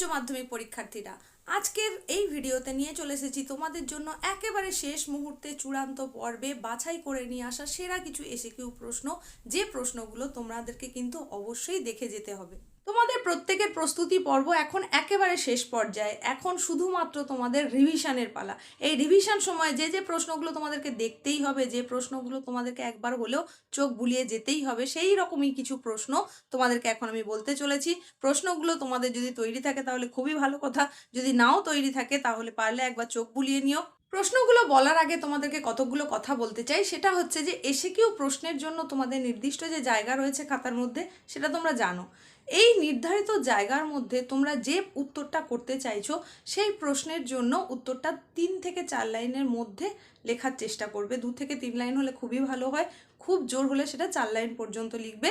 উচ্চ মাধ্যমিক পরীক্ষার্থীরা। আজকের এই ভিডিওতে নিয়ে চলে এসেছি তোমাদের জন্য একেবারে শেষ মুহূর্তে চূড়ান্ত পর্বে বাছাই করে নিয়ে আসা সেরা কিছু এসে কেউ প্রশ্ন। যে প্রশ্নগুলো তোমাদেরকে কিন্তু অবশ্যই দেখে যেতে হবে। তোমাদের প্রত্যেকের প্রস্তুতি পর্ব এখন একেবারে শেষ পর্যায়ে। এখন শুধুমাত্র তোমাদের রিভিশনের পালা। এই রিভিশন সময় যে যে প্রশ্নগুলো তোমাদেরকে দেখতেই হবে, যে প্রশ্নগুলো তোমাদেরকে একবার হলেও চোখ বুলিয়ে যেতেই হবে, সেই রকমই কিছু প্রশ্ন তোমাদেরকে এখন আমি বলতে চলেছি। প্রশ্নগুলো তোমাদের যদি তৈরি থাকে তাহলে খুবই ভালো কথা। যদি নাও তৈরি থাকে তাহলে পারলে একবার চোখ বুলিয়ে নিও। প্রশ্নগুলো বলার আগে তোমাদেরকে কতগুলো কথা বলতে চাই। সেটা হচ্ছে যে, এসে কেউ প্রশ্নের জন্য তোমাদের নির্দিষ্ট যে জায়গা রয়েছে খাতার মধ্যে, সেটা তোমরা জানো। এই নির্ধারিত জায়গার মধ্যে তোমরা যে উত্তরটা করতে চাইছো, সেই প্রশ্নের জন্য উত্তরটা তিন থেকে চার লাইনের মধ্যে লেখার চেষ্টা করবে। দু থেকে তিন লাইন হলে খুবই ভালো হয়। খুব জোর হলে সেটা চার লাইন পর্যন্ত লিখবে।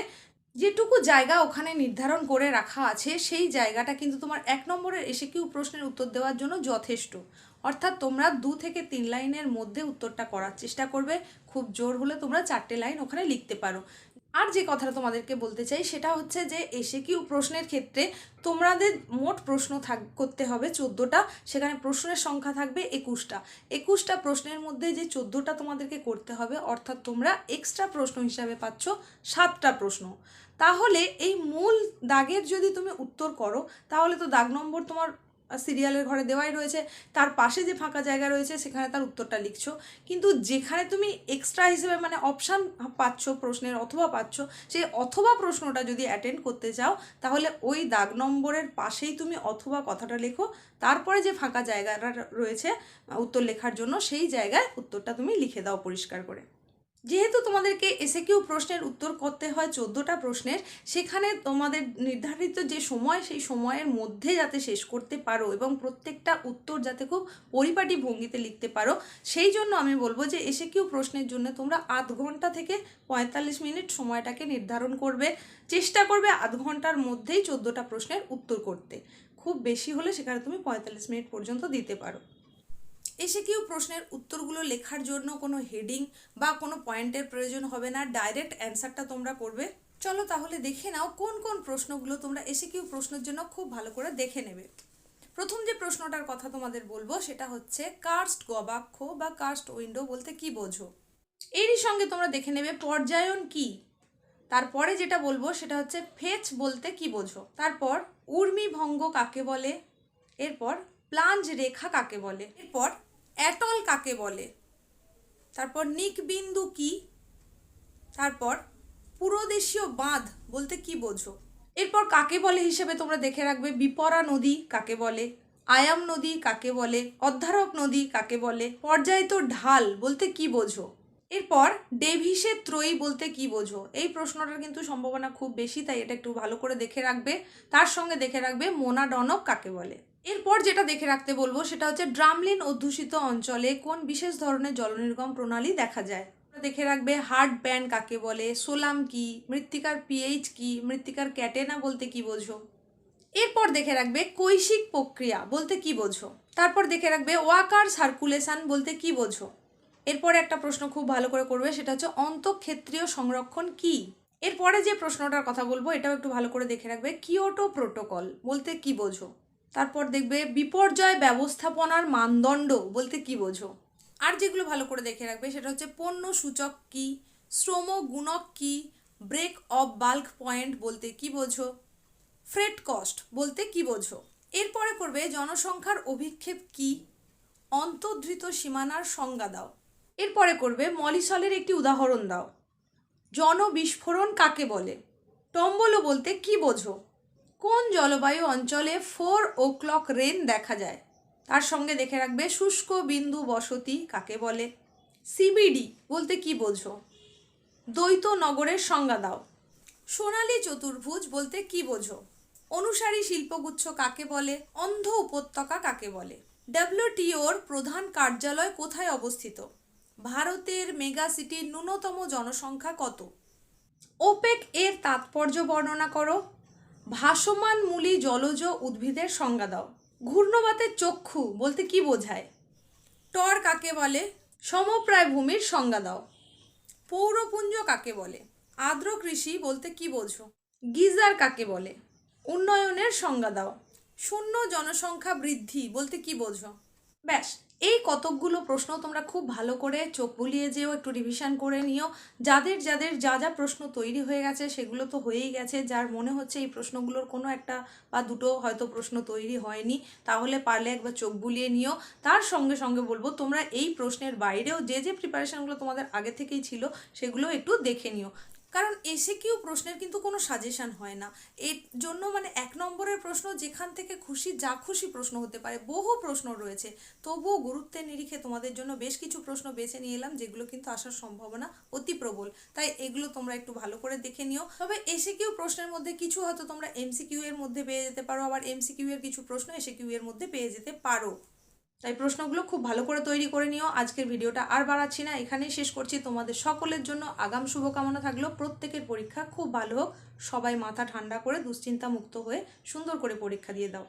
যেটুকু জায়গা ওখানে নির্ধারণ করে রাখা আছে, সেই জায়গাটা কিন্তু তোমার এক নম্বরের এসে কিউ প্রশ্নের উত্তর দেওয়ার জন্য যথেষ্ট। অর্থাৎ তোমরা দু থেকে তিন লাইনের মধ্যে উত্তরটা করার চেষ্টা করবে। খুব জোর হলে তোমরা চারটে লাইন ওখানে লিখতে পারো। আর যে কথাটা তোমাদেরকে বলতে চাই, সেটা হচ্ছে যে এসে কিউ প্রশ্নের ক্ষেত্রে তোমাদের মোট প্রশ্ন থাক, করতে হবে চোদ্দোটা, সেখানে প্রশ্নের সংখ্যা থাকবে একুশটা। একুশটা প্রশ্নের মধ্যে যে চোদ্দোটা তোমাদেরকে করতে হবে, অর্থাৎ তোমরা এক্সট্রা প্রশ্ন হিসাবে পাচ্ছ সাতটা প্রশ্ন। তাহলে এই মূল দাগের যদি তুমি উত্তর করো, তাহলে তো দাগ নম্বর তোমার সিরিয়ালের ঘরে দেওয়াই রয়েছে। তার পাশে যে ফাঁকা জায়গা রয়েছে, সেখানে তার উত্তরটা লিখছো। কিন্তু যেখানে তুমি এক্সট্রা হিসেবে মানে অপশান পাচ্ছ প্রশ্নের অথবা পাচ্ছ, সেই অথবা প্রশ্নটা যদি অ্যাটেন্ড করতে চাও, তাহলে ওই দাগ নম্বরের পাশেই তুমি অথবা কথাটা লেখো। তারপরে যে ফাঁকা জায়গাটা রয়েছে উত্তর লেখার জন্য সেই জায়গায় উত্তরটা তুমি লিখে দাও পরিষ্কার করে। যেহেতু তোমাদেরকে এসে কিউ প্রশ্নের উত্তর করতে হয় চোদ্দোটা প্রশ্নের, সেখানে তোমাদের নির্ধারিত যে সময়, সেই সময়ের মধ্যে যাতে শেষ করতে পারো এবং প্রত্যেকটা উত্তর যাতে খুব পরিপাটি ভঙ্গিতে লিখতে পারো, সেই জন্য আমি বলব যে এসে কিউ প্রশ্নের জন্য তোমরা আধ ঘণ্টা থেকে পঁয়তাল্লিশ মিনিট সময়টাকে নির্ধারণ করবে। চেষ্টা করবে আধ ঘণ্টার মধ্যেই চোদ্দোটা প্রশ্নের উত্তর করতে। খুব বেশি হলে সেখানে তুমি পঁয়তাল্লিশ মিনিট পর্যন্ত দিতে পারো। এসে কেউ প্রশ্নের উত্তরগুলো লেখার জন্য কোনো হেডিং বা কোনো পয়েন্টের প্রয়োজন হবে না ডাইরেক্ট অ্যান্সারটা তোমরা করবে। চলো তাহলে দেখে নাও কোন কোন প্রশ্নগুলো তোমরা এসে কেউ প্রশ্নের জন্য খুব ভালো করে দেখে নেবে। প্রথম যে প্রশ্নটার কথা তোমাদের বলব সেটা হচ্ছে কাস্ট গবাক্ষ বা কাস্ট উইন্ডো বলতে কি বোঝো? এরই সঙ্গে তোমরা দেখে নেবে পর্যায়ন কি। তারপরে যেটা বলব সেটা হচ্ছে ফেচ বলতে কি বোঝো? তারপর উর্মি ভঙ্গ কাকে বলে? এরপর প্লাঞ্জ রেখা কাকে বলে? এরপর অ্যাটল কাকে বলে? তারপর নিক বিন্দু কি? তারপর পুরোদেশীয় বাঁধ বলতে কি বোঝো? এরপর কাকে বলে হিসেবে তোমরা দেখে রাখবে? বিপরা নদী কাকে বলে? আয়াম নদী কাকে বলে? অধ্যারক নদী কাকে বলে? পর্যায়িত ঢাল বলতে কি বোঝো? এরপর ডেভিসের ত্রয়ী বলতে কি বোঝো? এই প্রশ্নটার কিন্তু সম্ভাবনা খুব বেশি, তাই এটা একটু ভালো করে দেখে রাখবে। তার সঙ্গে দেখে রাখবে মোনাডনক কাকে বলে? এরপর যেটা দেখে রাখতে বলব, সেটা হচ্ছে ড্রামলিন অধ্যুষিত অঞ্চলে কোন বিশেষ ধরনের জলনির্গম প্রণালী দেখা যায়? দেখে রাখবে হার্ড ব্যান্ড কাকে বলে, সোলাম কি, মৃত্তিকার পিএইচ কি, মৃত্তিকার ক্যাটেনা বলতে কি বোঝো? এরপর দেখে রাখবে কৈশিক প্রক্রিয়া বলতে কি বোঝো? তারপর দেখে রাখবে ওয়াকার সার্কুলেশন বলতে কি বোঝো? এরপরে একটা প্রশ্ন খুব ভালো করে করবে, সেটা হচ্ছে অন্তঃক্ষেত্রীয় সংরক্ষণ কি? এরপরে যে প্রশ্নটার কথা বলব, এটাও একটু ভালো করে দেখে রাখবে কিওটো প্রোটোকল বলতে কি বোঝো? তারপর দেখবে বিপর্যয় ব্যবস্থাপনার মানদণ্ড বলতে কি বোঝো? আর যেগুলো ভালো করে দেখে রাখবে সেটা হচ্ছে পণ্য সূচক কি, শ্রম গুণক কি ব্রেক অফ বাল্ক পয়েন্ট বলতে কি বোঝো ফ্রেড কস্ট বলতে কি বোঝো। এরপরে করবে জনসংখ্যার অভিক্ষেপ কি, অন্তর্ধৃত সীমানার সংজ্ঞা দাও। এরপরে করবে মলিসলের একটি উদাহরণ দাও। জনবিস্ফোরণ কাকে বলে? টম্বলো বলতে কি বোঝো? কোন জলবায়ু অঞ্চলে ফোর ও ক্লক রেন দেখা যায়? তার সঙ্গে দেখে রাখবে শুষ্ক বিন্দু বসতি কাকে বলে? সিবিডি বলতে কি বোঝো? দ্বৈত নগরের সংজ্ঞা দাও। সোনালী চতুর্ভুজ বলতে কি বোঝো? অনুসারী শিল্পগুচ্ছ কাকে বলে? অন্ধ উপত্যকা কাকে বলে? ডাব্লিউটিওর প্রধান কার্যালয় কোথায় অবস্থিত? ভারতের মেগা সিটির ন্যূনতম জনসংখ্যা কত? ওপেক এর তাৎপর্য বর্ণনা করো। ভাসমান মূলী জলজ উদ্ভিদের সংজ্ঞা দাও। ঘূর্ণবাতের চক্ষু বলতে কি বোঝায়? টর কাকে বলে? সমপ্রায় ভূমির সংজ্ঞা দাও। পৌরপুঞ্জ কাকে বলে? আর্দ্র কৃষি বলতে কি বোঝো? গিজার কাকে বলে? উন্নয়নের সংজ্ঞা দাও। শূন্য জনসংখ্যা বৃদ্ধি বলতে কি বোঝো? ব্যাস। এই কতকগুলো প্রশ্ন তোমরা খুব ভালো করে চোখ বুলিয়ে যেও, একটু রিভিশন করে নিও। যাদের যাদের যা যা প্রশ্ন তৈরি হয়ে গেছে, সেগুলো তো হয়েই গেছে। যার মনে হচ্ছে এই প্রশ্নগুলোর কোনো একটা বা দুটো হয়তো প্রশ্ন তৈরি হয়নি, তাহলে পারলে একবার চোখ বুলিয়ে নিও। তার সঙ্গে সঙ্গে বলব, তোমরা এই প্রশ্নের বাইরেও যে যে প্রিপারেশনগুলো তোমাদের আগে থেকেই ছিল, সেগুলো একটু দেখে নিও। কারণ এসে কিউ প্রশ্নের কিন্তু কোনো সাজেশন হয় না। এর জন্য মানে এক নম্বরের প্রশ্ন, যেখান থেকে খুশি, যা খুশি প্রশ্ন হতে পারে, বহু প্রশ্ন রয়েছে। তবুও গুরুত্বের নিরিখে তোমাদের জন্য বেশ কিছু প্রশ্ন বেছে নিয়ে এলাম, যেগুলো কিন্তু আসার সম্ভাবনা অতি প্রবল। তাই এগুলো তোমরা একটু ভালো করে দেখে নিও। তবে এসে কিউ প্রশ্নের মধ্যে কিছু হয়তো তোমরা এমসিকিউ এর মধ্যে পেয়ে যেতে পারো, আবার এমসিকিউ এর কিছু প্রশ্ন এসে কিউ এর মধ্যে পেয়ে যেতে পারো। তাই প্রশ্নগুলো খুব ভালো করে তৈরি করে নিও। আজকের ভিডিওটা আর বাড়াচ্ছি না, এখানেই শেষ করছি। তোমাদের সকলের জন্য আগাম শুভকামনা থাকল। প্রত্যেকের পরীক্ষা খুব ভালো হোক। সবাই মাথা ঠান্ডা করে দুশ্চিন্তা মুক্ত হয়ে সুন্দর করে পরীক্ষা দিয়ে দাও।